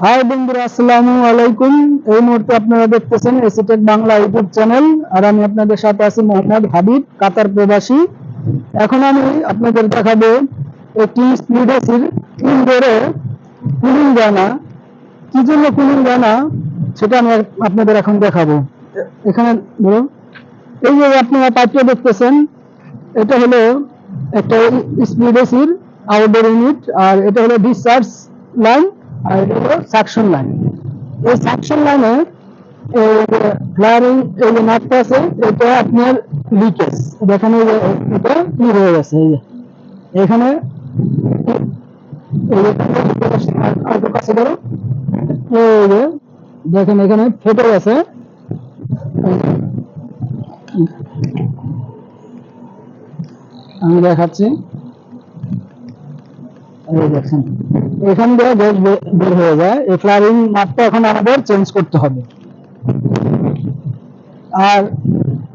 High বন্ধুরা, আসসালামু আলাইকুম। এই মুহূর্তে আপনারা দেখতেছেন এসিটেক বাংলা ইউটিউব চ্যানেল। আর আমি আপনাদের সাথে আছি মোহাম্মদ হাবিব, কাতার প্রবাসী। এখন আমি আপনাদের দেখাবো একটি স্পিড এসির তিন ডোরে কুলিং জানা কি জন্য কুলিং জানা সেটা আমি আপনাদের এখন দেখাবো। এখানে ধরো। এই যে আপনারা পাইপটা দেখতেছেন, এটা হলো একটা স্পিড এসির আউটডোর ইউনিট আর এটা হলো ডিসচার্জ লাইন আর এটা হলো সাকশন লাইন এই সাকশন লাইনে ফ্লারিং এই যে নাটটা আছে, এটা আপনার লিকেজ যে এটা কি হয়ে গেছে, এই যে। এখানে দেখেন, এখানে ফেটে গেছে। আমি দেখাচ্ছি। দেখেন এখান গ্যাস বের হয়ে যায়। এই ফ্লারিং মাপটা এখন আমাদের চেঞ্জ করতে হবে। আর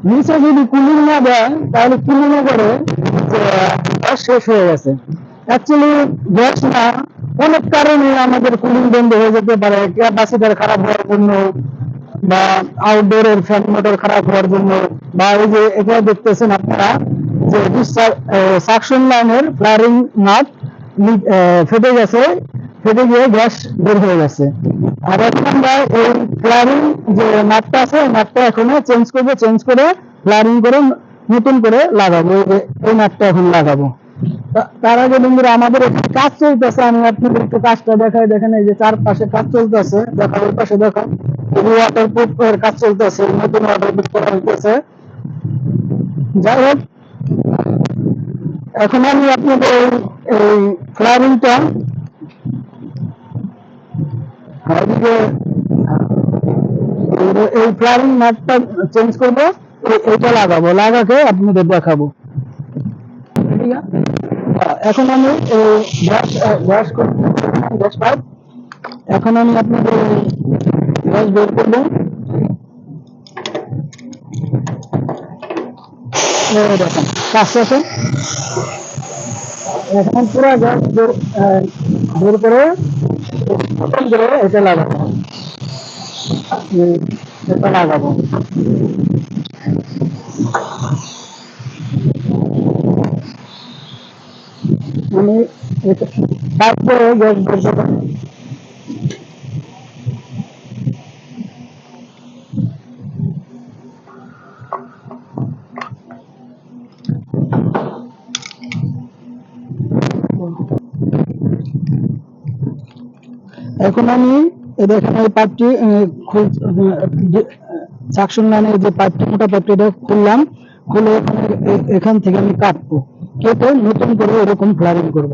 নিচে যদি কুলিং না দেয়, তাহলে কুলিং করে গ্যাস শেষ হয়ে গেছে? অ্যাকচুয়ালি গ্যাস না, অনেক কারণে আমাদের কুলিং বন্ধ হয়ে যেতে পারে। ক্যাপাসিটার খারাপ হওয়ার জন্য বা আউটডোরের ফ্যান মোটর খারাপ হওয়ার জন্য বা এই যে এটা দেখতেছেন আপনারা যে সাকশন লাইনের ফ্লারিং নাট ফেটে গেছে, ফেটে গিয়ে গ্যাস বের হয়ে গেছে। আর এখন আমরা এই ফ্লারিং যে নাটটা আছে নাটটা এখনও চেঞ্জ করব চেঞ্জ করে ফ্লারিং করে নতুন করে লাগাবো, এই নাটটা এখন লাগাবো। তার আগে বন্ধুরা, আমাদের কাজ চলতেছে, আমি আপনাদের একটু কাজটা দেখাই, দেখেন এই যে চারপাশে কাজ চলতেছে, দেখা ওই পাশে দেখেন ওয়াটার প্রুফ এর কাজ চলতেছে, নতুন ওয়াটার প্রুফ করা হইতেছে। যাই হোক, এখন আমি আপনাদের এই- ফ্লারিংটা এদিকে এই- ফ্লারিং নাটটা চেঞ্জ করব এটা লাগাবো, লাগাকে আপনাদের দেখাবো। এখন আমি গ্যাস এখন আমি আপনাদের গ্যাস বের করব। দেখেন কাজটা আছে এখন পুরো গ্যাস বের করে প্রথম করে এটা লাগাবো। এটা লাগাবো। আমি তারপরে গ্যাস বের করব। এখন আমি এখানে এই পাইপটি সাকশন লাইনে যে পাইপটি মোটা পাইপটি এটা খুললাম, খুলে এখানে এখান থেকে আমি কাটবো। কেটে নতুন করে এরকম ফ্লারিং করব।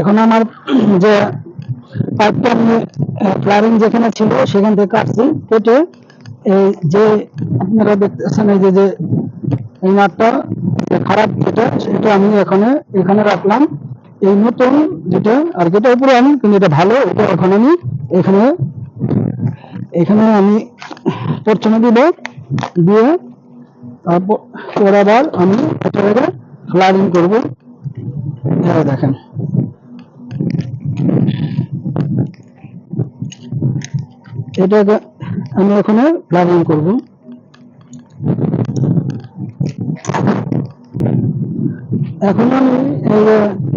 এখন আমার যে পাইপটা আমি ফ্লারিং যেখানে ছিল, সেখান থেকে কাটছি। কেটে এই যে আপনারা দেখতেছেন, এই যে যে এই যে খারাপ যেটা, সেটা আমি এখানে এখানে রাখলাম। এই নতুন যেটা, আর যেটা উপরে আমি কিন্তু এটা ভালো, এটা এখন আমি এখানে এখানে আমি প্রথমে দিব, দিয়ে তারপর, পর আবার আমি এটা ফ্লারিং করব। দেখেন। এটাকে আমি ওখানে প্লাগিং করব। এখন আমি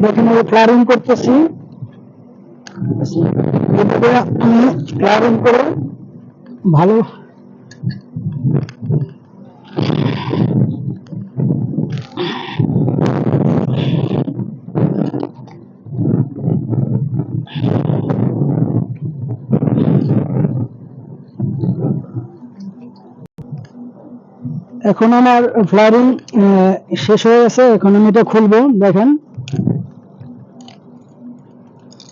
দেখেন ফ্লারিং করতেছি। এটাকে আমি ফ্লারিং করে ভালো এখন আমার ফ্লারিং শেষ হয়ে গেছে এখন আমি এটা খুলবো, দেখেন।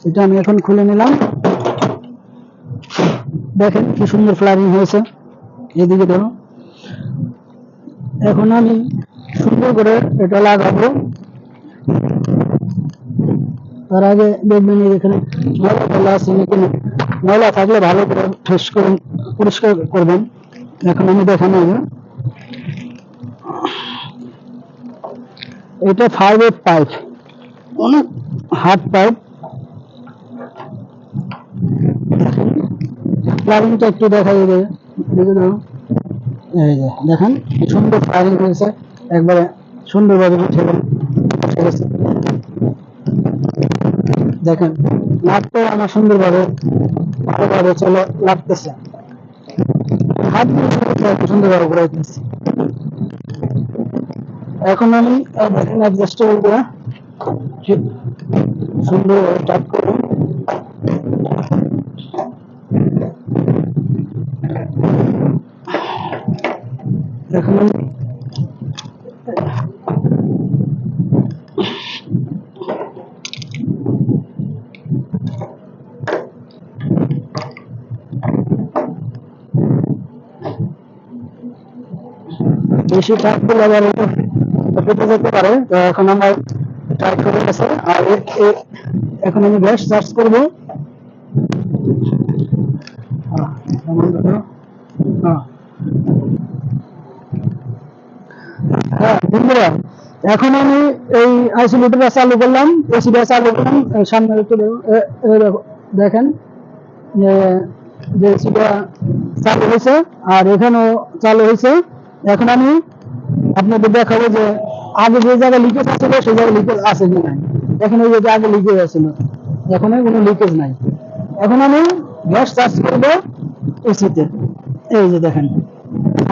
এটা আমি এখন খুলে নিলাম। দেখেন কি সুন্দর ফ্লারিং হয়েছে, এদিকে ধরো। এখন আমি সুন্দর করে এটা লাগাবো। তার আগে দেখবেন এখানে ময়লা ফেলা আছে নাকি ময়লা থাকলে ভালো করে ঠেস করে পরিষ্কার করবেন। এখন আমি দেখানো এটা ফাইভ এইট পাইপ অনেক হার্ড পাইপ প্লাগিংটা একটু দেখা যাবে এই যে দেখেন কি সুন্দর প্লাগিং হয়েছে। একবারে সুন্দরভাবে উঠে গেছে। দেখেন নাটটাও আমার সুন্দরভাবে ভালোভাবে চলে লাগতেছে। হাত দিয়ে সুন্দরভাবে ঘুরাইতেছি। এখন আমি দেখেন অ্যাডজাস্টেবল দিয়ে আমি বেশি টাইট করলে আবার এটা যেতে পারে, তো এখন আমার টাইট হয়ে গেছে আর এখন আমি গ্যাস চার্জ করব। হ্যাঁ বন্ধুরা, এখন আমি এই আইসোলেটরটা চালু করলাম এসিটা চালু করলাম সামনে একটু দেখেন যে এসিটা চালু হয়েছে, আর এখানেও চালু হয়েছে এখন আমি আপনাদের দেখাবো যে আগে যে জায়গায় লিকেজ আছিল সেই জায়গায় লিকেজ আছে কি নাই? এখন এই যে আগে লিকেজ আছিল এখন কোনো লিকেজ নাই। এখন আমি গ্যাস চার্জ করব এসিতে এই যে দেখেন।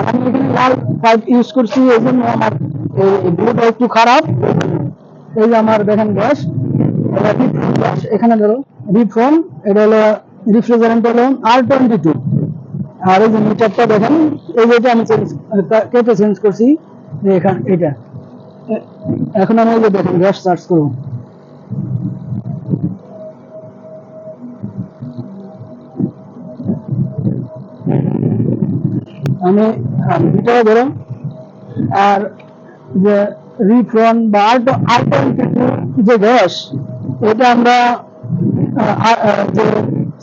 আমি এখানে লাল পাইপ ইউজ করছি, এই জন্য আমার ব্লুটা একটু খারাপ। এই যে আমার দেখেন গ্যাস এখানে ধরো রিফ্রন এটা হলো রিফ্রিজারেন্ট হলো আর টোয়েন্টি টু আর এই যে মিটারটা দেখেন, এই যে এটা আমি চেঞ্জ কেটে চেঞ্জ করছি। এখান, এটা। এখন আমি গ্যাস আমি আর যে রিফ্রন বা যে গ্যাস, এটা আমরা যে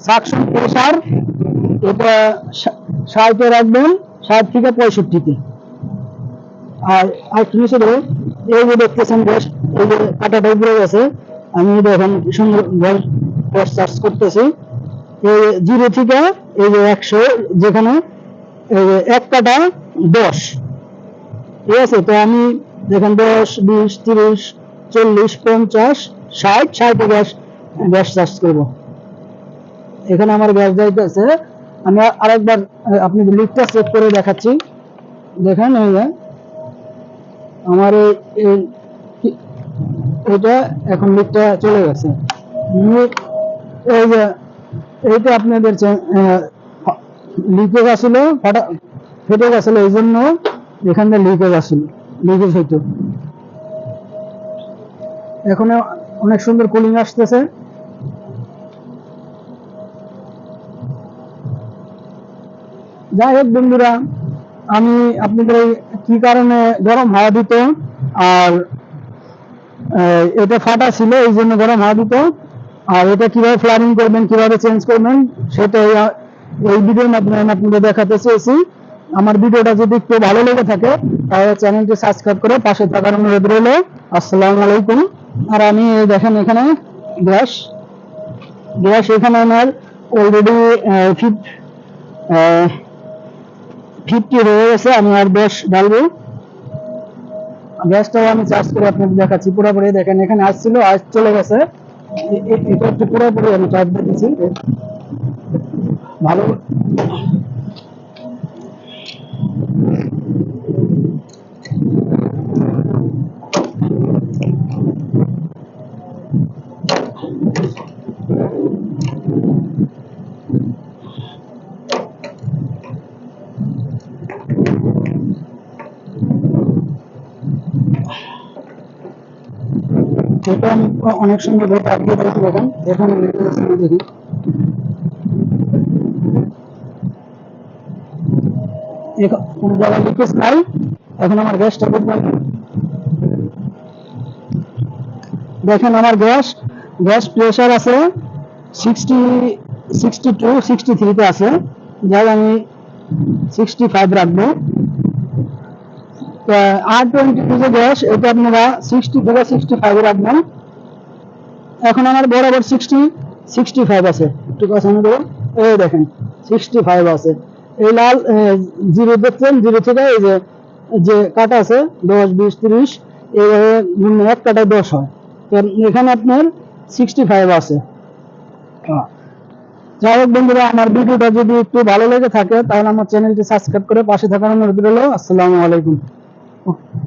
সাকশন প্রেসার, এটা ষাটে রাখবেন ষাট থেকে পঁয়ষট্টিতে। আর আরেকটু নিচে দেবো এই যে দেখতেছেন গ্যাস এই যে কাটাটা উপরে গেছে, আমি দেখেন সুন্দর গ্যাস গ্যাস চার্জ করতেছি। এই জিরো থেকে, এই যে একশো, যেখানে এক কাটা দশ। ঠিক আছে? তো আমি দেখেন দশ, বিশ, তিরিশ, চল্লিশ, পঞ্চাশ, ষাট ষাট গ্যাস গ্যাস চার্জ করব। এখানে আমার গ্যাস যাইতেছে, আমি আরেকবার আপনি লিফটটা চেক করে দেখাচ্ছি। দেখেন এই আমার এটা এখন লিফটটা চলে গেছে। এইটা আপনাদের লিকেজ আসলো ফাটা ফেটে গেছিল এই জন্য এখান লিকেজ আসছিল লিকেজ হইতো। এখন অনেক সুন্দর কুলিং আসতেছে। যাই হোক বন্ধুরা, আমি আপনাদের কি কারণে গরম হাওয়া দিত? আর এটা ফাটা ছিল, এই জন্য গরম হাওয়া দিত। আর এটা কীভাবে ফ্লারিং করবেন, কীভাবে চেঞ্জ করবেন, সেটা এই- ভিডিওর মাধ্যমে আমি আপনাদের দেখাতে চেয়েছি। আমার ভিডিওটা যদি একটু ভালো লেগে থাকে, তাহলে চ্যানেলটি সাবস্ক্রাইব করে পাশে থাকার অনুরোধ রইল। আসসালামু আলাইকুম। আর আমি দেখেন এখানে, গ্যাস। গ্যাস এখানে আমার অলরেডি ফিফটি রয়ে গেছে, আমি আর দশ ঢালবো। গ্যাসটাও আমি চার্জ করে আপনাদের দেখাচ্ছি, পুরোপুরি দেখেন, এখানে আসছিল আজ চলে গেছে। এটা একটু পুরোপুরি আমি চার্জ দিয়েছি ভালো। এটা আমি অনেক সুন্দর ভাবে আগে দেখি দেখেন এখানে লেগে আছে আমি লিকেজ নাই, এখন আমার গ্যাসটা দেখবেন দেখেন আমার গ্যাস গ্যাস প্রেশার আছে সিক্সটি সিক্সটি টু সিক্সটি থ্রিতে আছে। যাই আমি সিক্সটি ফাইভ রাখব। আর টোয়েন্টি যে গ্যাস এটা আপনারা সিক্সটি থেকে সিক্সটি রাখবেন এখন আমার সিক্সটি সিক্সটি ফাইভ আছে। দেখেন সিক্সটি ফাইভ আছে। এই লাল জিরো জিরো থেকে এই যে যে কাটা আছে, দশ তিরিশ হয়। তো এখানে আপনার সিক্সটি ফাইভ আছে। যাই হোক বন্ধুরা, আমার ভিডিওটা যদি একটু ভালো লেগে থাকে, তাহলে আমার চ্যানেলটি সাবস্ক্রাইব করে পাশে থাকার অনুরোধ রইল। আসসালামু আলাইকুম। Oh.